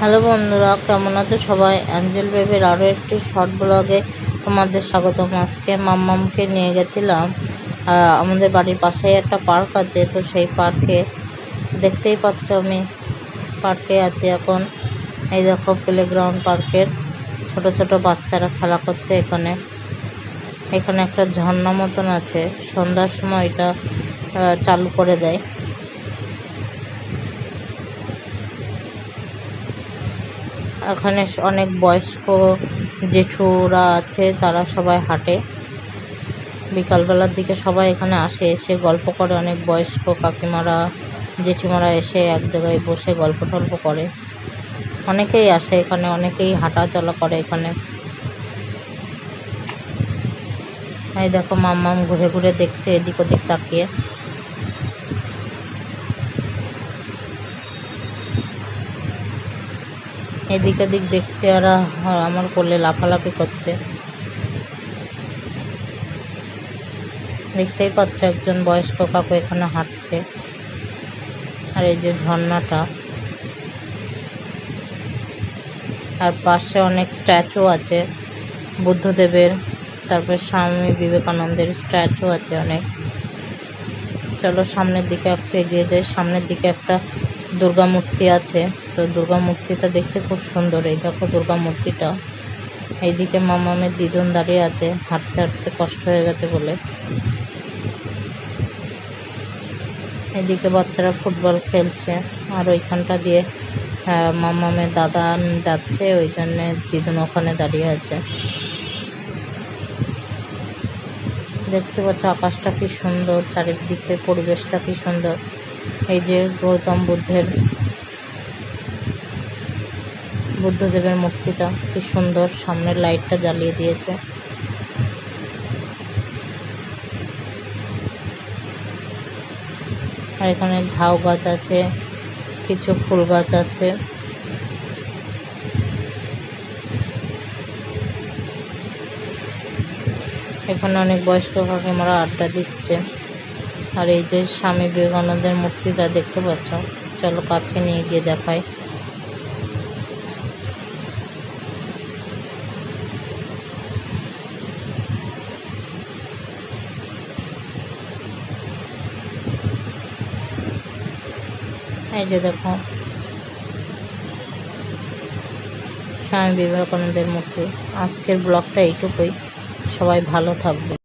Hello বন্ধুরা, কেমন আছো সবাই? অ্যাঞ্জেল বেবির আরও একটি শর্ট ব্লগে তোমাদের স্বাগতম। আজকে মাম্মামকে নিয়ে গেছিলাম। আমাদের বাড়ির পাশেই একটা পার্ক আছে, তো সেই পার্কে দেখতেই পাচ্ছ আমি পার্কে আছি এখন। এই দেখো প্লেগ্রাউন্ড পার্কের ছোট ছোট বাচ্চারা খেলা করছে এখানে। এখানে একটা ঝর্ণা মতন আছে। সন্ধ্যার সময় এটা চালু করে দেয়। এখানে অনেক বয়স্ক জেঠুরা আছে, তারা সবাই হাঁটে। বিকালবেলার দিকে সবাই এখানে আসে, এসে গল্প করে। অনেক বয়স্ক কাকিমারা, জেঠিমারা এসে এক জায়গায় বসে গল্প টল্প করে। অনেকেই আসে এখানে, অনেকেই হাঁটা চলা করে এখানে। এই দেখো, মাম্মাম ঘুরে ঘুরে দেখছে, এদিক ওদিক তাকিয়ে। এদিক ওদিক দেখছে আ- আমার কোলে লাফালাফি করছে। দেখতেই পাচ্ছ একজন বয়স্ক কাকু এখানে হাঁটছে। আর এই যে ঝর্ণাটা। আর পাশে অনেক স্ট্যাচু আছে, বুদ্ধদেবের, তারপর স্বামী বিবেকানন্দের স্ট্যাচু আছে অনেক। চলো সামনের দিকে একটু এগিয়ে যাই। সামনের দিকে একটা দুর্গা মূর্তি আছে। তো দুর্গা মূর্তিটা দেখতে খুব সুন্দর। এই দেখো দুর্গা মূর্তিটা। এইদিকে মামামের দিদুন দাঁড়িয়ে আছে। হাঁটতে হাঁটতে কষ্ট হয়ে গেছে বলে। এদিকে বাচ্চারা ফুটবল খেলছে। আর ওইখানটা দিয়ে মামামের দাদা যাচ্ছে। ওই জন্যে দিদুন ওখানে দাঁড়িয়ে আছে। দেখতে পাচ্ছ আকাশটা কি সুন্দর। চারিদিকে পরিবেশটা কি সুন্দর। এই যে গৌতম বুদ্ধের, বুদ্ধদেবের মূর্তিটা, কি সুন্দর, সামনের লাইটটা জ্বালিয়ে দিয়েছে। আর এখানে ঝাউ গাছ আছে, কিছু ফুল গাছ আছে। এখানে অনেক বয়স্ক কাকিমারা আড্ডা দিচ্ছে। আর এই যে স্বামী বিবেকানন্দের মূর্তিটা দেখতে পাচ্ছ, চলো কাছে নিয়ে গিয়ে দেখায় এই যে দেখো, স্বামী বিবেকানন্দের মূর্তি। আজকের ব্লগটা এইটুকুই। সবাই ভালো থাকবে।